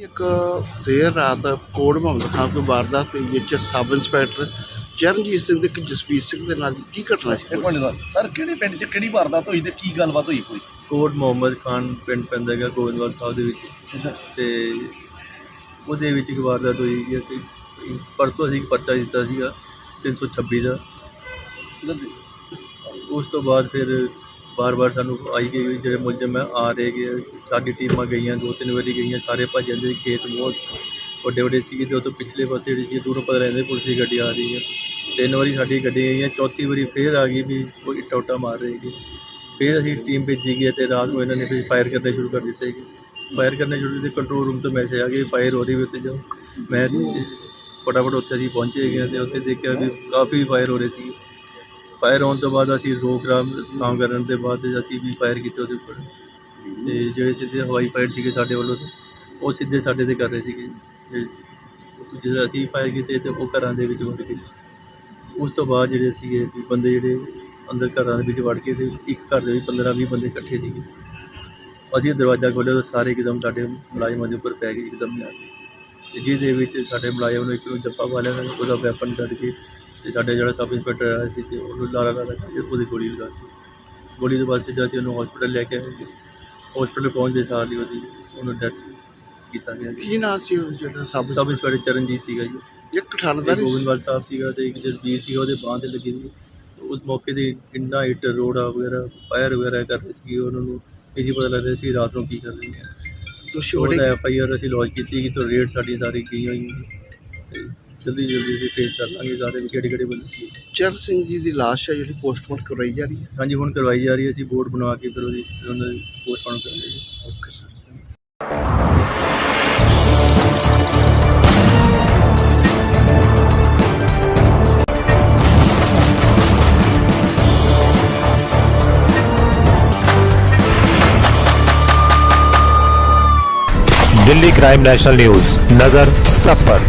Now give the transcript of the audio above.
ਇੱਕ ਦੇਰ ਰਾਤ ਕੋਟ ਮੁਹੰਮਦ ਖਾਨ ਕੋਈ ਵਾਰਦਾਤ ਹੋਈ ਵਿੱਚ ਸਬ ਇੰਸਪੈਕਟਰ ਚਰਨਜੀਤ ਸਿੰਘ ਤੇ ਇੱਕ ਜਸਪੀਤ ਸਿੰਘ ਦੇ ਨਾਲ ਦੀ ਕੀ ਘਟਨਾ ਸੀ? ਸਰ ਕਿਹੜੇ ਪਿੰਡ 'ਚ ਕਿਹੜੀ ਵਾਰਦਾਤ ਹੋਈ ਤੇ ਕੀ ਗੱਲਬਾਤ ਹੋਈ ਕੋਈ? ਕੋਟ ਮੁਹੰਮਦ ਖਾਨ ਪਿੰਡ ਪੈਂਦਾ ਹੈਗਾ ਗੋਬਿੰਦਵਾਲ ਸਾਹਿਬ ਦੇ ਵਿੱਚ। ਤੇ ਉਹਦੇ ਵਿੱਚ ਇੱਕ ਵਾਰਦਾਤ ਹੋਈ ਕਿ ਅਸੀਂ ਪਰਸੋਂ ਅਸੀਂ ਇੱਕ ਪਰਚਾ ਦਿੱਤਾ ਸੀਗਾ 326 ਦਾ। ਉਸ ਤੋਂ ਬਾਅਦ ਫਿਰ ਵਾਰ ਵਾਰ ਸਾਨੂੰ ਆਈ ਗਈ ਵੀ ਜਿਹੜੇ ਮੁਲਜ਼ਮ ਹੈ ਆ ਰਹੇ ਗਏ ਸਾਡੀ ਟੀਮਾਂ ਗਈਆਂ, ਦੋ ਤਿੰਨ ਵਾਰੀ ਗਈਆਂ, ਸਾਰੇ ਭੱਜ ਜਾਂਦੇ ਸੀ, ਖੇਤ ਬਹੁਤ ਵੱਡੇ ਵੱਡੇ ਸੀਗੇ ਤੇ ਉਹ ਤੋਂ ਪਿਛਲੇ ਪਾਸੇ ਜਿਹੜੀ ਸੀ, ਦੂਰੋਂ ਪਤਾ ਰਹਿੰਦੇ ਪੁਲਿਸ ਦੀ ਗੱਡੀ ਆ ਰਹੀ ਹੈ। ਤਿੰਨ ਵਾਰੀ ਸਾਡੀ ਗੱਡੀ ਗਈਆਂ ਚੌਥੀ ਵਾਰੀ ਫੇਰ ਆ ਗਈ ਵੀ ਕੋਈ ਇੱਟਾ ਉੱਟਾ ਮਾਰ ਰਹੇ ਸੀ। ਫਿਰ ਅਸੀਂ ਟੀਮ ਭੇਜੀ ਗਈ ਤੇ ਰਾਤ ਨੂੰ ਇਹਨਾਂ ਨੇ ਫਿਰ ਫਾਇਰ ਕਰਨੇ ਸ਼ੁਰੂ ਕਰ ਦਿੱਤੇ ਕਿ ਫਾਇਰ ਕਰਨੇ ਸ਼ੁਰੂ ਕੀਤੇ, ਕੰਟਰੋਲ ਰੂਮ ਤੋਂ ਮੈਸੇਜ ਆ ਗਿਆ ਫਾਇਰ ਹੋ ਰਹੀ ਵੀ ਉੱਥੇ ਜਾਓ। ਮੈਂ ਫਟਾਫਟ ਉੱਥੇ ਅਸੀਂ ਪਹੁੰਚੇ ਗਏ ਤੇ ਉੱਥੇ ਦੇਖਿਆ ਵੀ ਕਾਫੀ ਫਾਇਰ ਹੋ ਰਹੇ ਸੀ। ਫਾਇਰ ਹੋਣ ਤੋਂ ਬਾਅਦ ਅਸੀਂ ਰੋਕ ਰਾਮ ਕੰਮ ਕਰਨ ਦੇ ਬਾਅਦ ਅਸੀਂ ਵੀ ਫਾਇਰ ਕੀਤੇ ਉਹਦੇ ਉੱਪਰ। ਤੇ ਜਿਹੜੇ ਸਿੱਧੇ ਹਵਾਈ ਫਾਇਰ ਸੀਗੇ ਸਾਡੇ ਵੱਲੋਂ, ਉਹ ਸਿੱਧੇ ਸਾਡੇ ਤੇ ਕਰ ਰਹੇ ਸੀਗੇ। ਤੇ ਜਦੋਂ ਅਸੀਂ ਫਾਇਰ ਕੀਤੇ ਤੇ ਉਹ ਘਰਾਂ ਦੇ ਵਿੱਚ ਵੜ ਗਏ। ਉਸ ਤੋਂ ਬਾਅਦ ਜਿਹੜੇ ਸੀਗੇ ਵੀ ਬੰਦੇ ਜਿਹੜੇ ਅੰਦਰ ਘਰਾਂ ਦੇ ਵਿੱਚ ਵੜ ਕੇ ਤੇ ਇੱਕ ਘਰ ਦੇ ਵਿੱਚ 15 20 ਬੰਦੇ ਇਕੱਠੇ ਸੀਗੇ। ਅਸੀਂ ਦਰਵਾਜ਼ਾ ਖੋਲ੍ਹਿਆ ਤਾਂ ਸਾਰੇ ਇੱਕਦਮ ਸਾਡੇ ਮੁਲਾਜ਼ਮਾਂ ਦੇ ਉੱਪਰ ਪੈ ਗਏ, ਇੱਕਦਮ ਨਾਲ ਤੇ ਜਿਹਦੇ ਵਿੱਚ ਸਾਡੇ ਮੁਲਾਜ਼ਮ ਨੂੰ ਇੱਕ ਨੂੰ ਜੱਫਾ ਪਾ ਲਿਆ, ਉਹਦਾ ਵੈਪਨ ਕੱਢ ਕੇ ਤੇ ਸਾਡੇ ਜਿਹੜਾ ਸਬ ਇੰਸਪੈਕਟਰ ਆਇਆ ਸੀ ਤੇ ਉਹਨੂੰ ਲਾਰਾ ਲਾਰਾ ਕਰਕੇ ਉਹਦੀ ਗੋਲੀ ਲਗਾ ਦਿੱਤੀ। ਗੋਲੀ ਤੋਂ ਬਾਅਦ ਸਿੱਧਾ ਅਸੀਂ ਉਹਨੂੰ ਹਸਪੀਟਲ ਲੈ ਕੇ ਆਏ ਹਸਪੀਟਲ ਪਹੁੰਚਦੇ ਸਾਰ ਹੀ ਉਹਦੀ ਉਹਨੂੰ ਡੈਥ ਕੀਤਾ ਗਿਆ ਜੀ। ਕੀ ਨਾਂ ਸੀ ਉਹ ਜਿਹੜਾ ਸਬ ਸਬ ਇੰਸਪੈਕਟਰ ਚਰਨਜੀਤ ਸੀਗਾ ਜੀ। ਇੱਕ ਤੇ ਠਾਣਦਾਰ ਗੋਬਿੰਦਵਾਲ ਸਾਹਿਬ ਸੀਗਾ ਤੇ ਇੱਕ ਜਸਬੀਰ ਸੀਗਾ ਉਹਦੇ ਬਾਂਹ ਤੇ ਲੱਗੀ ਸੀ। ਉਸ ਮੌਕੇ ਤੇ ਇੰਨਾ ਇੱਟ ਰੋੜਾ ਵਗੈਰਾ ਫਾਇਰ ਵਗੈਰਾ ਕਰ ਰਹੇ ਸੀ ਉਹਨਾਂ ਨੂੰ। ਇਹ ਜੀ ਪਤਾ ਲੱਗ ਰਿਹਾ ਸੀ ਰਾਤ ਨੂੰ ਕੀ ਕਰ ਰਹੇ ਨੇ। ਬੜੇ ਉਹਦਾ ਐਫ ਆਈ ਆਰ ਅਸੀਂ ਲੌਂਚ ਕੀਤੀ ਕਿ ਤੋਂ ਰੇਡ ਸਾਡੀ ਸਾਰੀ ਗਈ ਹੋਈ ਹੈ ਤੇ ਜਲਦੀ ਜਲਦੀ ਅਸੀਂ ਟ੍ਰੇਸ ਕਰ ਲਾਂਗੇ ਸਾਰੇ ਵੀ ਕਿਹੜੇ ਕਿਹੜੇ ਬੰਦੇ ਸੀ ਚਰਨ ਸਿੰਘ ਜੀ ਦੀ ਲਾਸ਼ ਹੈ ਜਿਹੜੀ ਪੋਸਟਮਾਰਟਮ ਕਰਵਾਈ ਜਾ ਰਹੀ ਹੈ ਹਾਂਜੀ ਹੁਣ ਕਰਵਾਈ ਜਾ ਰਹੀ ਹੈ ਅਸੀਂ ਬੋਰਡ ਬਣਾ ਕੇ ਫਿਰ ਉਹਦੀ ਫਿਰ ਉਹਨਾਂ ਦੀ ਪੋਸਟਮਾਰਟਮ ਕਰਾਂਗੇ ਜੀ okay sir Delhi crime national news नजर सब पर